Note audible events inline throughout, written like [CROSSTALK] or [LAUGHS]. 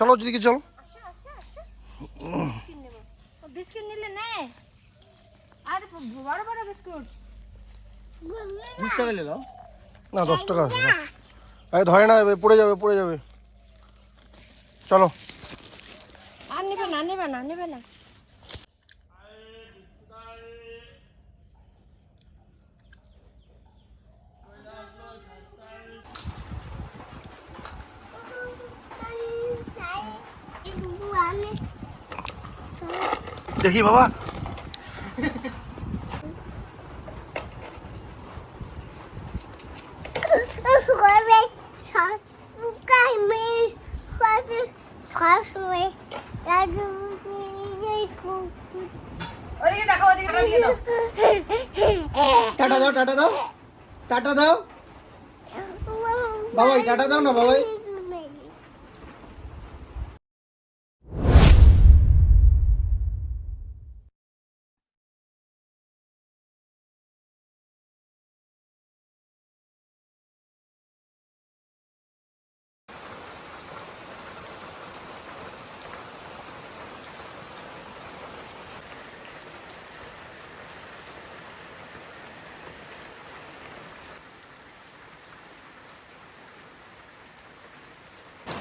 চলো চলো। বিস্কিট ও বিস্কিট নিলে নে। আরে বড় বড় বিস্কুট। বিশ টাকা নিয়ে দাও না দশ টাকা। আছে। এই ধরে না পড়ে যাবে পড়ে যাবে। চলো। আর নেবে না নেবে না নেবে না। দেখি বাবা। টাটা দাও টাটা দাও টাটা দাও। বাবাই টাটা দাও না বাবাই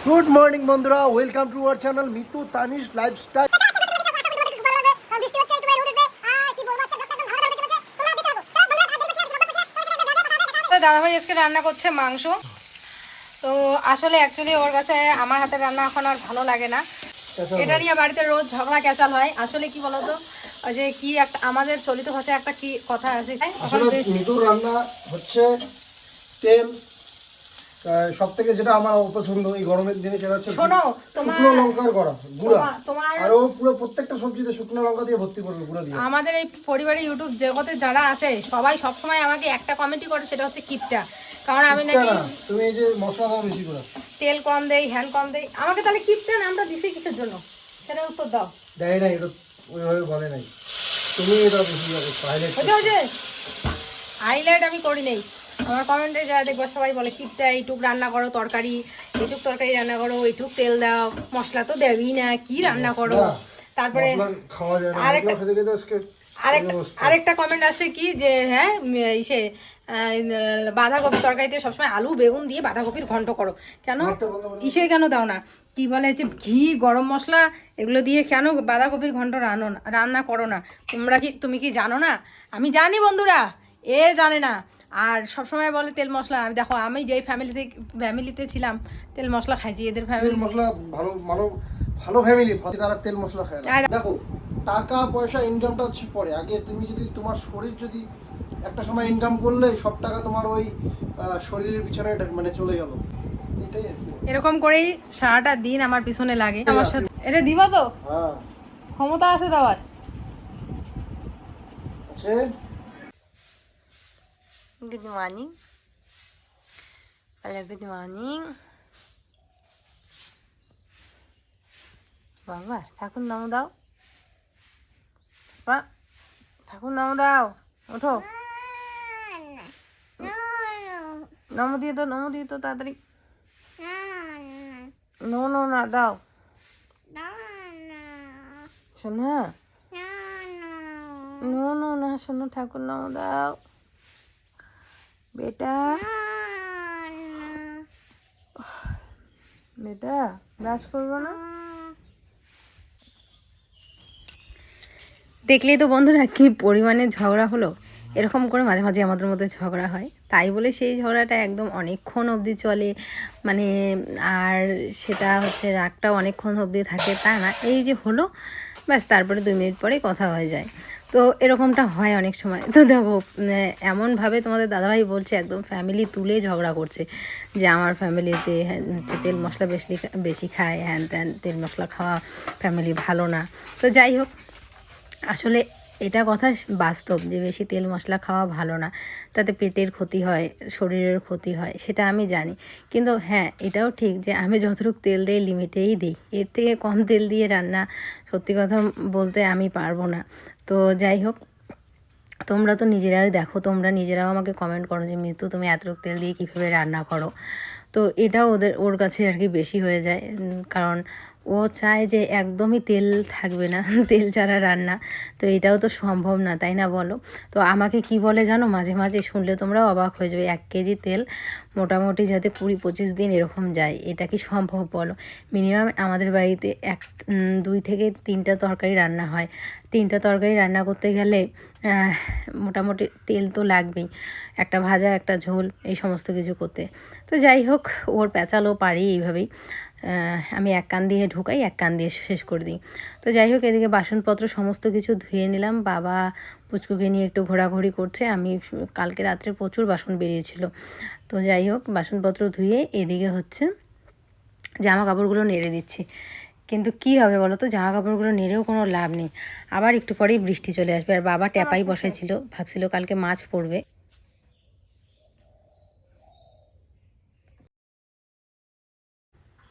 গুড মর্নিং বন্ধুরা। Welcome to our channel Mitu Tanish lifestyle দাদাভাই আজকে রান্না করছে মাংস। তো আসলে অ্যাকচুয়ালি ওর কাছে আমার হাতে রান্না এখন আর ভালো লাগে না। এটা নিয়ে বাড়িতে রোজ ঝগড়া ক্যাচাল হয়। আসলে কি বলতো যে কি একটা আমাদের চলিত ভাষায় একটা কি কথা আছে? আসলে মিতুর রান্না হচ্ছে তেল সব থেকে যেটা আমার অপছন্দ এই গরমের দিনে সেটা হচ্ছে শুকনো লঙ্কার করা গুঁড়া। আর ও পুরো প্রত্যেকটা সবজিতে শুকনো লঙ্কা দিয়ে ভর্তি করবে গুঁড়া দিয়ে। আমাদের এই পরিবারে ইউটিউব জগতে যারা আছে সবাই সবসময় আমাকে একটা কমেন্টই করে সেটা হচ্ছে কিপটা। কারণ আমি নাকি তুমি এই যে মশলা দাও বেশি করে। তেল কম দেই হ্যান কম দেই। আমাকে তাহলে কিপটা নামটা দিছি কিসের জন্য? সেটা উত্তর দাও। দেয় না এটা ওইভাবে বলে নাই। তুমি এটা বেশি হাইলাইট ওই যে হাইলাইট আমি করি নেই। আমার কমেন্টে যা দেখব সবাই বলে কিপটা এইটুক রান্না করো তরকারি এইটুক তরকারি রান্না করো এইটুক তেল দাও মশলা তো দেবই না কি রান্না করো? তারপরে আরেকটা- কমেন্ট আসে কি যে হ্যাঁ ইসে বাঁধাকপি তরকারিতে সবসময় আলু বেগুন দিয়ে বাঁধাকপির ঘন্ট করো। কেন। ইসে কেন দাও না? কি বলে যে ঘি গরম মশলা এগুলো দিয়ে কেন বাঁধাকপির ঘন্ট রানো না রান্না করো না? তোমরা কি তুমি কি জানো না? আমি জানি বন্ধুরা এ জানে না। আর সবসময় বলে তেল মশলা আমি দেখো আমি যেই ফ্যামিলিতে ফ্যামিলিতে ছিলাম তেল মশলা খাইছি এদের ফ্যামিলি তেল মশলা ভালো ভালো ভালো ফ্যামিলি তারা তেল মশলা খায় না। দেখো টাকা পয়সা ইনকামটা হচ্ছে পরে। আগে তুমি যদি তোমার শরীর যদি একটা সময় ইনকাম করলে সব টাকা তোমার ওই শরীরের পিছনে মানে চলে গেল। এরকম করেই সারাটা দিন আমার পিছনে লাগে। আমার সাথে এটা দিবা তো? হ্যাঁ। ক্ষমতা আছে দেওয়ার আছে? Good morning. Hello, good morning. বাবা ঠাকুর নাম দাও। বা ঠাকুর নাম দাও। ওঠো। নম দিয়ে তো নম দিয়ে তো তাড়াতাড়ি। নো নো না দাও। শোনা। No no. না শোনো ঠাকুর নাম দাও। বেটা। বেটা, ব্রাশ করব না? দেখলেই তো বন্ধুরা কি পরিমাণে ঝগড়া হলো। এরকম করে মাঝে মাঝে আমাদের মধ্যে ঝগড়া হয়। তাই বলে সেই ঝগড়াটা একদম অনেকক্ষণ অবধি চলে। মানে আর সেটা হচ্ছে রাগটাও অনেকক্ষণ অবধি থাকে, তা না। এই যে হলো, ব্যাস, তারপরে দুই মিনিট পরে কথা হয়ে যায়। তো এরকমটা হয় অনেক সময়। তো দেখো উম, এমনভাবে তোমাদের দাদাভাই বলছে একদম ফ্যামিলি তুলে ঝগড়া করছে যে আমার ফ্যামিলিতে হচ্ছে তেল মশলা বেশি বেশি খায় হ্যান ত্যান তেল মশলা খাওয়া ফ্যামিলি ভালো না। তো যাই হোক আসলে এটা কথা বাস্তব যে বেশি তেল মশলা খাওয়া ভালো না, তাতে পেটের ক্ষতি হয়, শরীরের ক্ষতি হয়, সেটা আমি জানি। কিন্তু হ্যাঁ এটাও ঠিক যে আমি যতটুকু তেল দিই লিমিটেই দিই। এর থেকে কম তেল দিয়ে রান্না সত্যি কথা বলতে আমি পারব না। তো যাই হোক, তোমরা তো নিজেরাই দেখো, তোমরা নিজেরাও আমাকে কমেন্ট করো যে মৃত্যু তুমি এতটুকু তেল দিয়ে কীভাবে রান্না করো? তো এটাও ওদের, ওর কাছে আর কি বেশি হয়ে যায়। কারণ ও চায় যে একদমই তেল থাকবে না, [LAUGHS] তেল ছাড়া রান্না। তো এটাও তো সম্ভব না, তাই না বলো? তো আমাকে কি বলে জানো? মাঝে মাঝে শুনলে তোমরা অবাক হয়ে যাবে, এক কেজি তেল মোটামুটি যাতে কুড়ি পঁচিশ দিন এরকম যায়, এটা কি সম্ভব বলো? মিনিমাম আমাদের বাড়িতে এক দুই থেকে তিনটা তরকারি রান্না হয়। তিনটা তরকারি রান্না করতে গেলে মোটামুটি তেল তো লাগবেই। একটা ভাজা, একটা ঝোল, এই সমস্ত কিছু করতে। তো যাই হোক, ওর প্যাচালও পারি এইভাবেই। আমি এক কান দিয়ে ঢুকাই, এক কান দিয়ে শেষ করে দিই। তো যাই হোক, এদিকে বাসনপত্র সমস্ত কিছু ধুয়ে নিলাম। বাবা পুচকুকে নিয়ে একটু ঘোরাঘুরি করছে। আমি কালকে রাত্রে প্রচুর বাসন বেরিয়েছিল। তো যাই হোক, বাসনপত্র ধুয়ে এদিকে হচ্ছে জামা কাপড়গুলো নেড়ে দিচ্ছি। কিন্তু কি হবে বলো তো জামা কাপড়গুলো নেড়েও কোনো লাভ নেই। আবার একটু পরেই বৃষ্টি চলে আসবে। আর বাবা ট্যাপাই বসাইছিল, ভাবছিল কালকে মাছ পড়বে।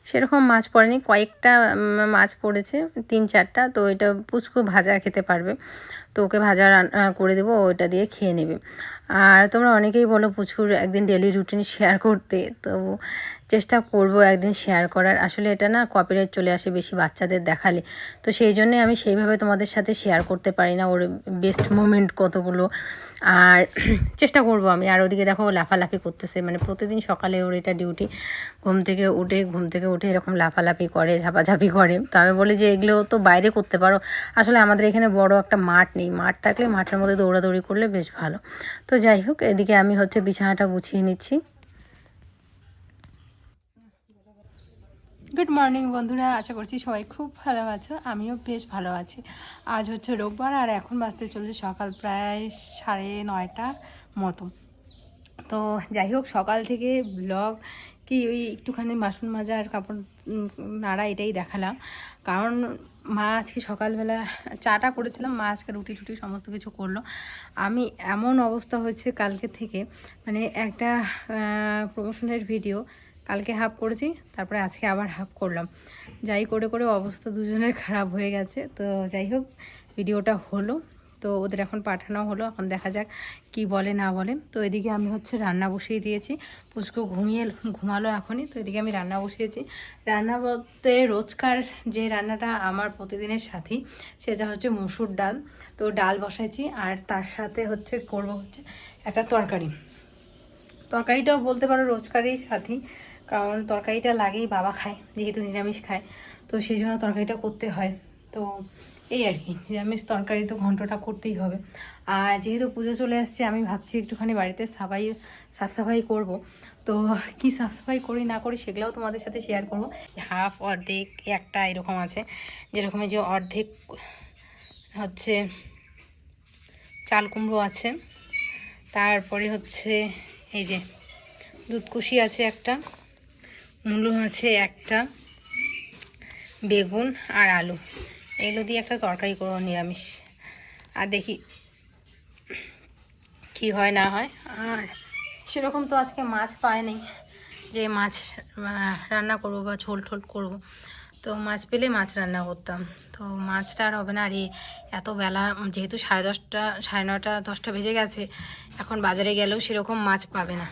সেরকম মাছ পড়েনি। কয়েকটা মাছ পড়েছে, তিন চারটা। তো এটা পুচকু ভাজা খেতে পারবে। তো ওকে ভাজা করে দেবো ওইটা দিয়ে খেয়ে নেবে। আর তোমরা অনেকেই বলো পুচকুর একদিন ডেলি রুটিন শেয়ার করতে, তো চেষ্টা করব একদিন শেয়ার করার। আসলে এটা না কপিরাইট চলে আসে বেশি বাচ্চাদের দেখালে। তো সেই জন্যে আমি সেইভাবে তোমাদের সাথে শেয়ার করতে পারি না ওর বেস্ট মোমেন্ট কতগুলো। আর [CLEARS THROAT] চেষ্টা করব আমি। আর ওদিকে দেখো লাফালাফি করতেছে মানে প্রতিদিন সকালে ওর এটা ডিউটি ঘুম থেকে উঠে, ঘুম থেকে উঠে এরকম লাফালাফি করে, ঝাপাঝাপি করে। তো আমি বলি যে এগুলো তো বাইরে করতে পারো। আসলে আমাদের এখানে বড় একটা মাঠ নেই। মাঠ থাকলে মাঠের মধ্যে দৌড়াদৌড়ি করলে বেশ ভালো। তো যাই হোক, এদিকে আমি হচ্ছে বিছানাটা গুছিয়ে নিচ্ছি। গুড মর্নিং বন্ধুরা, আশা করছি সবাই খুব ভালো আছো, আমিও বেশ ভালো আছি। আজ হচ্ছে রোববার আর এখন বাঁচতে চলছে সকাল প্রায় সাড়ে নয়টা মতো। তো যাই হোক, সকাল থেকে ব্লগ কি ওই একটুখানি বাসন মাজা আর কাপড় নাড়া এটাই দেখালাম। কারণ মা আজকে সকালবেলা চাটা করেছিলাম, মা আজকে রুটি টুটি সমস্ত কিছু করল। আমি এমন অবস্থা হয়েছে কালকে থেকে মানে একটা প্রমোশনের ভিডিও কালকে হাফ করেছি, তারপরে আজকে আবার হাফ করলাম। যাই করে করে অবস্থা দুজনের খারাপ হয়ে গেছে, তো যাই হোক ভিডিওটা হলো। তো ওদের এখন পাঠানো হলো, এখন দেখা যাক কি বলে না বলে। তো এদিকে আমি হচ্ছে রান্না বসিয়ে দিয়েছি। পুচকু ঘুমিয়ে ঘুমালো এখনই, তো এদিকে আমি রান্না বসিয়েছি। রান্না বলতে রোজকার যে রান্নাটা আমার প্রতিদিনের সাথী, সেটা হচ্ছে মুসুর ডাল। তো ডাল বসাইছি আর তার সাথে হচ্ছে করব হচ্ছে একটা তরকারি। তরকারিটাও বলতে পারো রোজকারই সাথী, কারণ তরকারিটা লাগেই বাবা খায়, যেহেতু নিরামিষ খায়। তো সেই জন্য তরকারিটা করতে হয়। তো এই আর কি, নিরামিষ তরকারি তো ঘন্টটা করতেই হবে। আর যেহেতু পুজো চলে আসছে, আমি ভাবছি একটুখানি বাড়িতে সাফাই সাফ সাফাই করব। তো কি সাফ সাফাই করি না করি সেগুলোও তোমাদের সাথে শেয়ার করব। হাফ অর্ধেক একটা এরকম আছে, যেরকম যে অর্ধেক হচ্ছে চাল কুমড়ো আছে, তারপরে হচ্ছে এই যে দুধকুশি আছে একটা, মূলো আছে একটা, বেগুন আর আলু। এগুলো দিয়ে একটা তরকারি করব, নিরামিষ। আর দেখি কি হয়, না হয়। আর সেরকম তো আজকে মাছ পায়নি যে মাছ রান্না করব বা ঝোল ঠোল করব। তো মাছ পেলে মাছ রান্না করতাম। তো মাছটা আর হবে না, আর এত বেলা, যেহেতু সাড়ে দশটা, সাড়ে নটা দশটা বেজে গেছে, এখন বাজারে গেলেও সেরকম মাছ পাবে না।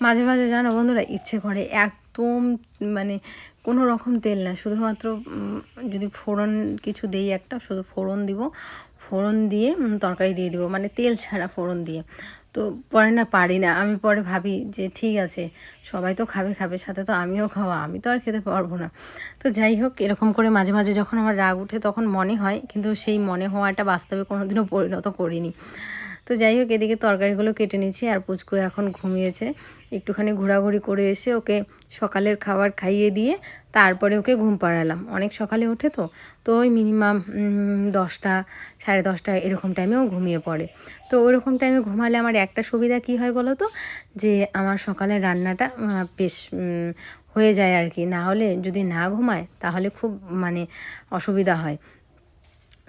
মাঝে মাঝে জানো বন্ধুরা, ইচ্ছে করে একদম মানে কোনো রকম তেল না। শুধুমাত্র যদি ফোড়ন কিছু দেই একটা, শুধু ফোড়ন দিব। ফোড়ন দিয়ে তরকারি দিয়ে দিব। মানে তেল ছাড়া ফোড়ন দিয়ে। তো পরে না পারি না। আমি পরে ভাবি যে ঠিক আছে, সবাই তো খাবে খাবে, সাথে তো আমিও খাওয়া। আমি তো আর খেতে পারব না। তো যাই হোক, এরকম করে মাঝে মাঝে যখন আমার রাগ উঠে তখন মনে হয়, কিন্তু সেই মনে হওয়াটা বাস্তবে কোনোদিনও পরিণত করিনি। তো যাই হোক, এদিকে তরকারিগুলো কেটে নিচ্ছি আর পুচকু এখন ঘুমিয়েছে। একটুখানি ঘোরাঘুরি করে এসে ওকে সকালের খাবার খাইয়ে দিয়ে তারপরে ওকে ঘুম পাড়ালাম। অনেক সকালে ওঠে তো তো ওই মিনিমাম দশটা, সাড়ে দশটা এরকম টাইমেও ঘুমিয়ে পড়ে। তো ওরকম টাইমে ঘুমালে আমার একটা সুবিধা কি হয় বলো তো? যে আমার সকালে রান্নাটা বেশ হয়ে যায় আর কি। না হলে যদি না ঘুমায়, তাহলে খুব মানে অসুবিধা হয়।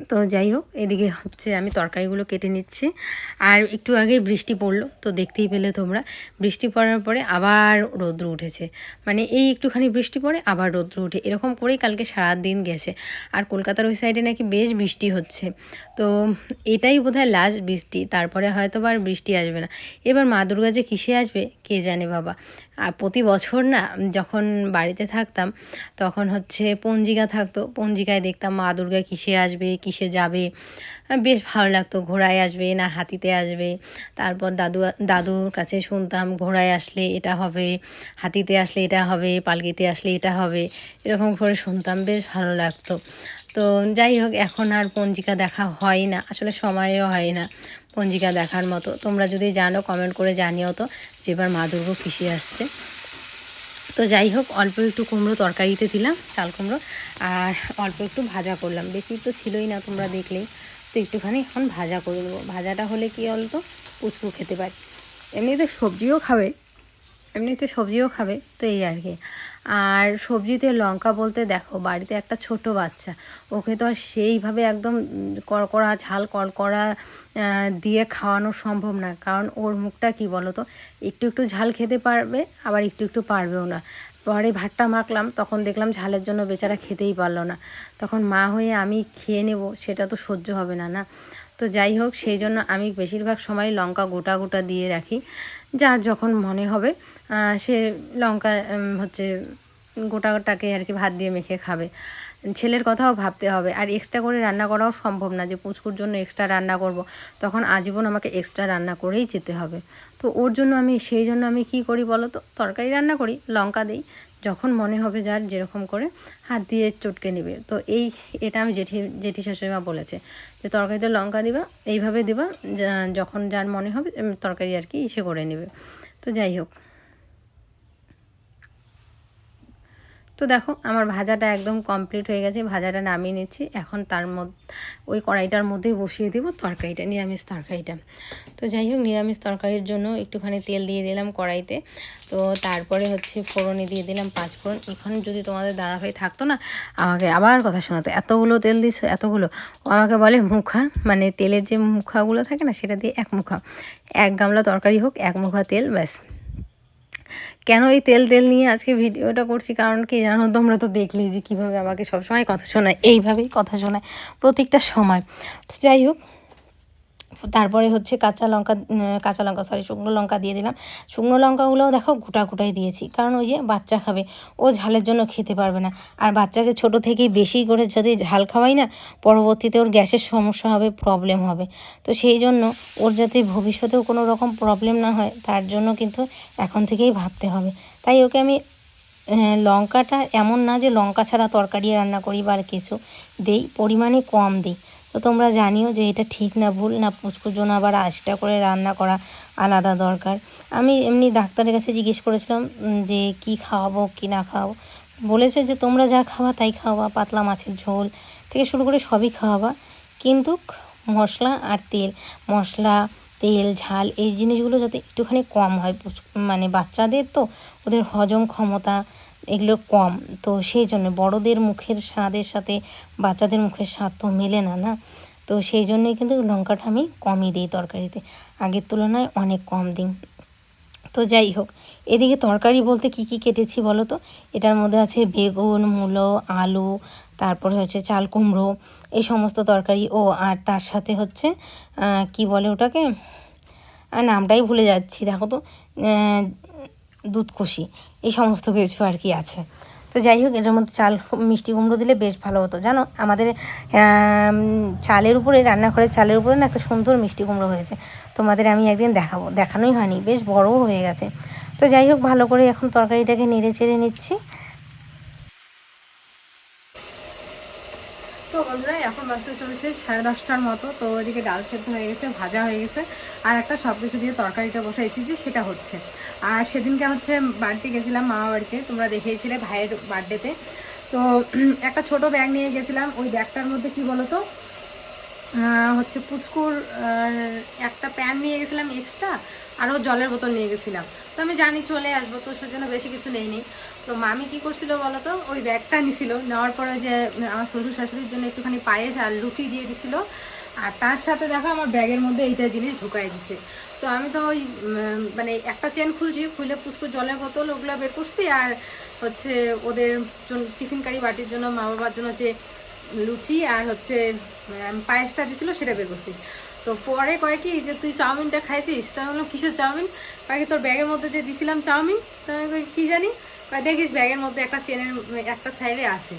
তো যাই হোক, এদিকে হচ্ছে আমি তরকারিগুলো কেটে নিচ্ছি। আর একটু আগে বৃষ্টি পড়ল, তো দেখতেই পেলে তোমরা। বৃষ্টি পড়ার পরে আবার রৌদ্র উঠেছে। মানে এই একটুখানি বৃষ্টি পড়ে আবার রৌদ্র উঠে। এরকম করেই কালকে সারা দিন গেছে। আর কলকাতার ওই সাইডে নাকি বেশ বৃষ্টি হচ্ছে। তো এটাই বোধহয় লাস্ট বৃষ্টি। তারপরে হয়তো আর বৃষ্টি আসবে না। এবার মা দুর্গা যে কিসে আসবে, কে জানে বাবা। আর প্রতি বছর না, যখন বাড়িতে থাকতাম, তখন হচ্ছে পঞ্জিকা থাকতো। পঞ্জিকায় দেখতাম মা দুর্গা কিসে আসবে কিসে যাবে? বেশ ভালো লাগতো, ঘোড়ায় আসবে না, হাতিতে আসবে। তারপর দাদু, দাদুর কাছে শুনতাম, ঘোড়ায় আসলে এটা হবে, হাতিতে আসলে এটা হবে, পালকিতে আসলে এটা হবে, এরকম করে শুনতাম, বেশ ভালো লাগতো। তো যাই হোক, এখন আর পঞ্জিকা দেখা হয় না, আসলে সময়ও হয় না পঞ্জিকা দেখার মতো। তোমরা যদি জানো কমেন্ট করে জানিও তো, যে এবার মা দুর্গা কিসে আসছে। তো যাই হোক, অল্প একটু কুমড়ো তরকারিতে দিলাম, চাল কুমড়ো, আর অল্প একটু ভাজা করলাম। বেশি তো ছিলই না তোমরা দেখলেই। তো একটুখানি এখন ভাজা করে নেব। ভাজাটা হলে কি বলতো? পুচকু খেতে পারি। এমনিতে সবজিও খাবে, এমনিতে সবজিও খাবে, তো এই আর কি। আর সবজিতে লঙ্কা বলতে দেখো, বাড়িতে একটা ছোট বাচ্চা, ওকে তো আর সেইভাবে একদম কড়কড়া, ঝাল কড়কড়া দিয়ে খাওয়ানো সম্ভব না। কারণ ওর মুখটা কি বলো তো একটু একটু ঝাল খেতে পারবে, আবার একটু একটু পারবেও না। পরে ভাতটা মাখলাম, তখন দেখলাম ঝালের জন্য বেচারা খেতেই পারল না। তখন মা হয়ে আমি খেয়ে নেব, সেটা তো সহ্য হবে না না? তো যাই হোক, সেই জন্য আমি বেশিরভাগ সময় লঙ্কা গোটা গোটা দিয়ে রাখি। যার যখন মনে হবে সে লঙ্কা হচ্ছে গোটাটাকে আর কি ভাত দিয়ে মেখে খাবে। ছেলের কথাও ভাবতে হবে। আর এক্সট্রা করে রান্না করাও সম্ভব না যে পুচকুর জন্য এক্সট্রা রান্না করব। তখন আজীবন আমাকে এক্সট্রা রান্না করেই যেতে হবে। তো ওর জন্য আমি, সেই জন্য আমি কি করি বলো তো? তরকারি রান্না করি, লঙ্কা দিই। যখন মনে হবে যার যেরকম করে হাত দিয়ে চটকে নেবে। তো এই, এটা আমি জেঠি জেঠি শাশুড়িমা বলেছে যে তরকারিতে লঙ্কা দিবা, এইভাবে দিবা যখন যার মনে হবে তরকারি আর কি ইসে করে নেবে। তো যাই হোক। তো দেখো, আমার ভাজাটা একদম কমপ্লিট হয়ে গেছে, ভাজাটা নামিয়ে নিচ্ছি। এখন তার মধ্যে, ওই কড়াইটার মধ্যেই বসিয়ে দেবো তরকারিটা, নিরামিষ তরকারিটা। তো যাই হোক, নিরামিষ তরকারির জন্য একটুখানি তেল দিয়ে দিলাম কড়াইতে। তো তারপরে হচ্ছে ফোড়নে দিয়ে দিলাম পাঁচ ফোড়ন। এখন যদি তোমাদের দাদাভাই থাকতো না, আমাকে আবার কথা শোনাতো, এতগুলো তেল দিছো, এতগুলো? ও আমাকে বলে, মুখা। মানে তেলের যে মুখাগুলো থাকে না, সেটা দিয়ে এক মুখা। এক গামলা তরকারি হোক, এক মুখা তেল, ব্যাস। কেন এই তেল তেল নিয়ে আজকে ভিডিওটা করছি? কারণ কি জানো তোমরা তো দেখলি যে কীভাবে আমাকে সবসময় কথা শোনায়, এইভাবেই কথা শোনায় প্রত্যেকটা সময়। যাই হোক তারপরে হচ্ছে কাঁচা লঙ্কা কাঁচা লঙ্কা সরি শুকনো লঙ্কা দিয়ে দিলাম। শুকনো লঙ্কাগুলোও দেখো গোটা গোটাই দিয়েছি, কারণ ওই যে বাচ্চা খাবে, ও ঝালের জন্য খেতে পারবে না। আর বাচ্চাকে ছোট থেকেই বেশি করে যদি ঝাল খাওয়াই না, পরবর্তীতে ওর গ্যাসের সমস্যা হবে প্রবলেম হবে। তো সেই জন্য ওর যাতে ভবিষ্যতেও কোনো রকম প্রবলেম না হয়, তার জন্য কিন্তু এখন থেকেই ভাবতে হবে। তাই ওকে আমি লঙ্কাটা এমন না যে লঙ্কা ছাড়া তরকারি রান্না করি বা আর কিছু দেই, পরিমাণে কম দিই। তো তোমরা জানিও যে এটা ঠিক না, ভুল না। পুচকুর জন্য আবার আশটা করে রান্না করা আলাদা দরকার। আমি এমনি ডাক্তারের কাছে জিজ্ঞেস করেছিলাম যে কি খাওয়াবো, কি না খাওয়াবো? বলেছে যে, তোমরা যা খাওয়া তাই খাওয়া পাতলা মাছের ঝোল থেকে শুরু করে সবই খাওয়াবা। কিন্তু মশলা আর তেল, মশলা, তেল, ঝাল, এই জিনিসগুলো যাতে একটুখানি কম হয়। মানে বাচ্চাদের তো, ওদের হজম ক্ষমতা এগুলো কম। তো সেই জন্য বড়দের মুখের স্বাদের সাথে বাচ্চাদের মুখের স্বাদ তো মেলে না না? তো সেই জন্যই কিন্তু লঙ্কাটা আমি কমই দিই তরকারিতে। আগের তুলনায় অনেক কম দিই। তো যাই হোক, এদিকে তরকারি বলতে কি কি কেটেছি বলো তো? এটার মধ্যে আছে বেগুন, মূলো, আলু, তারপরে হচ্ছে চাল কুমড়ো, এই সমস্ত তরকারি। ও, আর তার সাথে হচ্ছে কি বলে ওটাকে? আর নামটাই ভুলে যাচ্ছি, দেখো তো। দুধকষি এই সমস্ত কিছু আর কি আছে। তো যাই হোক, এটার মধ্যে চাল, মিষ্টি কুমড়ো দিলে বেশ ভালো হতো। জানো, আমাদের চালের উপরে, রান্নাঘরের চালের উপরে না একটা সুন্দর মিষ্টি কুমড়ো হয়েছে। তোমাদের আমি একদিন দেখাবো। দেখানোই হয়নি, বেশ বড়ও হয়ে গেছে। তো যাই হোক, ভালো করে এখন তরকারিটাকে নেড়ে চেড়ে নিচ্ছি তো বন্ধুরা এখন বাজতে চলছে সাড়ে দশটার মতো, তো ওইদিকে ডাল সেদ্ধ হয়ে গেছে, ভাজা হয়ে গেছে, আর একটা সব কিছু দিয়ে তরকারিটা বসাইছি যে সেটা হচ্ছে। আর সেদিনকে হচ্ছে বাড়িতে গেছিলাম মামা বাড়িতে, তোমরা দেখিয়েছিলে ভাইয়ের বার্থডেতে তো। একটা ছোট ব্যাগ নিয়ে গেছিলাম, ওই ব্যাগটার মধ্যে কি বলো তো হচ্ছে পুচকুর একটা প্যান নিয়ে গেছিলাম এক্সট্রা আরও জলের বোতল নিয়ে গেছিলাম। তো আমি জানি চলে আসব তো সেজন্য বেশি কিছু নেইনি তো মামি কি করছিল বলো তো ওই ব্যাগটা নিছিল, নেওয়ার পরে যে আমার শ্বশুর শাশুড়ির জন্য একটুখানি পায়েস আর লুচি দিয়ে দিছিল। আর তার সাথে দেখো আমার ব্যাগের মধ্যে এইটা জিনিস ঢুকাই দিছে। তো আমি তো ওই মানে একটা চেন খুলছি, খুলে পুষ্পুর জলের বোতল ওগুলো বের করছি, আর হচ্ছে ওদের জন্য টিফিন কারি বাটির জন্য মা বাবার জন্য যে লুচি আর হচ্ছে পায়েসটা দিছিল, সেটা বের করছি। তো পরে কয় কি, যে তুই চাউমিনটা খাইছিস? তো আমি বললাম, কিসের চাউমিন? কয় কি, তোর ব্যাগের মধ্যে যে দিছিলাম চাউমিন? তো আমি কি জানি? কয়, দেখিস ব্যাগের মধ্যে একটা চেনের, একটা সাইডে আছে।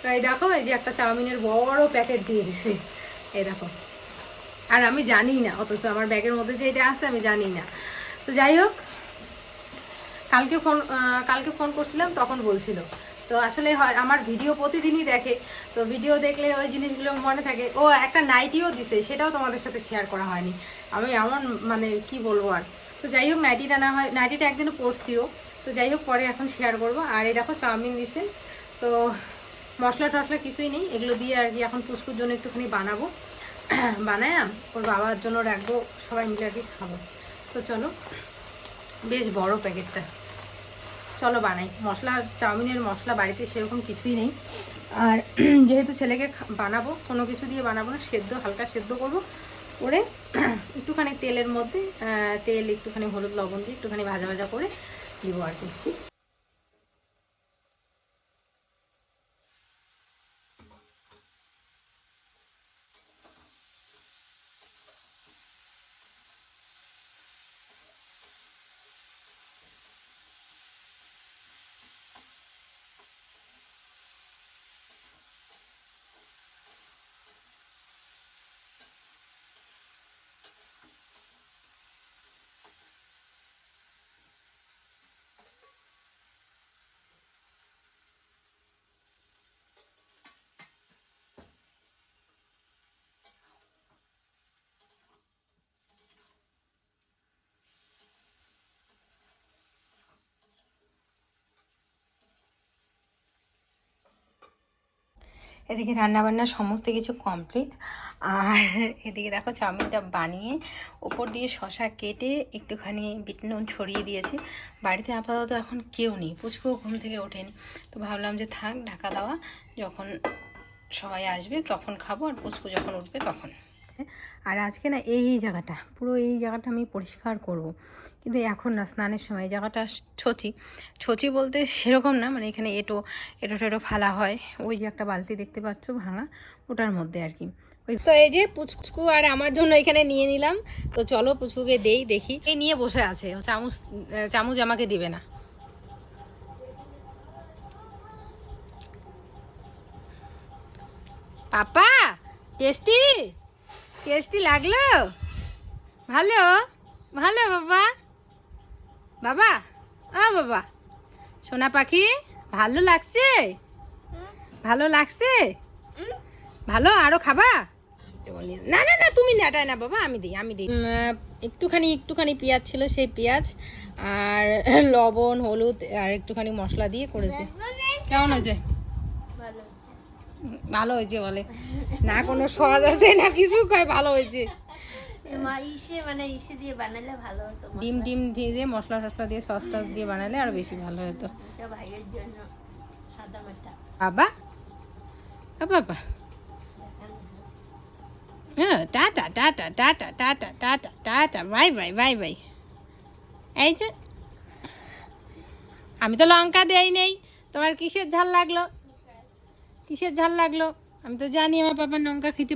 তো এই দেখো, এই যে একটা চাউমিনের বড় প্যাকেট দিয়ে দিছে। এই দেখো। আর আমি জানি না, অথচ আমার ব্যাগের মধ্যে যে এটা আছে, আমি জানি না। তো যাই হোক, কালকে ফোন কালকে ফোন করছিলাম, তখন বলছিল। তো আসলে হয়, আমার ভিডিও প্রতিদিনই দেখে, তো ভিডিও দেখলে ওই জিনিসগুলো মনে থাকে, ও একটা নাইটিও দিছে, সেটাও তোমাদের সাথে শেয়ার করা হয়নি। আমি এমন মানে কি বলব আর, তো যাই হোক নাইটিটা না হয়, নাইটিটা একদিনও পরছিও, তো যাই হোক পরে এখন শেয়ার করব। আর এই দেখো চাউমিন দিছে, তো মশলা টশলা কিছুই নেই, এগুলো দিয়ে আর কি এখন পুষ্কুর জন্য একটুখানি বানাবো। [CLEARS THROAT] বানায় ওর বাবার জন্য রাখব, সবাই মিলে আর কি খাব। তো চলো, বেশ বড় প্যাকেটটা চলো বানাই। মশলা, চাউমিনের মশলা বাড়িতে সেরকম কিছুই নেই। আর [CLEARS THROAT] যেহেতু ছেলেকে বানাবো, কোনো কিছু দিয়ে বানাবো না, সেদ্ধ, হালকা সেদ্ধ করব। করে [CLEARS THROAT] একটুখানি তেলের মধ্যে তেল, একটুখানি হলুদ, লবণ দিয়ে একটুখানি ভাজা ভাজা করে দিব আর কি। এদিকে রান্নাবান্না সমস্ত কিছু কমপ্লিট আর এদিকে দেখো চাউমিনটা বানিয়ে ওপর দিয়ে শশা কেটে একটুখানি বিট নুন ছড়িয়ে দিয়েছি। বাড়িতে আপাতত এখন কেউ নেই, পুচকুও ঘুম থেকে ওঠেনি। তো ভাবলাম যে থাক, ঢাকা দেওয়া, যখন সবাই আসবে তখন খাব আর পুচকু যখন উঠবে তখন। আর আজকে না এই জায়গাটা, পুরো এই জায়গাটা আমি পরিষ্কার করব। কিন্তু এখন না স্নানের সময় জায়গাটা ছচি। ছচি বলতে সেরকম না মানে এখানে এটো এটো টেটো ফালা হয়। ওই যে একটা বালতি দেখতে পাচ্ছ ভাঙা, ওটার মধ্যে আর কি। তো এই যে পুচকু আর আমার জন্য এখানে নিয়ে নিলাম। তো চলো পুচকুকে দেই, দেখি। এই নিয়ে বসে আছে চামচ চামচ আমাকে দিবে না। পাপা, টেস্টি? টেস্টি লাগল? ভালো? ভালো বাবা? বাবা? ও বাবা। সোনা পাখি ভালো লাগছে? ভালো লাগছে? ভালো? আরও খাবা? না না না তুমি নেটায় না বাবা আমি দিই আমি দিই। একটুখানি একটুখানি পেঁয়াজ ছিল সেই পেঁয়াজ আর লবণ হলুদ আর একটুখানি মশলা দিয়ে করেছে। কেমন হয়েছে? উম, ভালো হয়েছে বলে। না কোনো স্বাদ আছে না কিছু কয় ভালো হয়েছে। মা ইসে মানে ইসে দিয়ে বানালে ভালো হতো ডিম ডিম দিয়ে দিয়ে মশলা টশলা দিয়ে সস টস দিয়ে বানালে আরও বেশি ভালো হতো। ভাইয়ের জন্য সাদা মাটা। বাবা? বাবা। হ্যাঁ tata tata tata tata tata tata bye bye bye bye. এই যে আমি তো লঙ্কা দেই নেই তোমার কিসের ঝাল লাগল? কিসের ঝাল লাগল? আমি তো জানি আমার পাপা লঙ্কা খেতে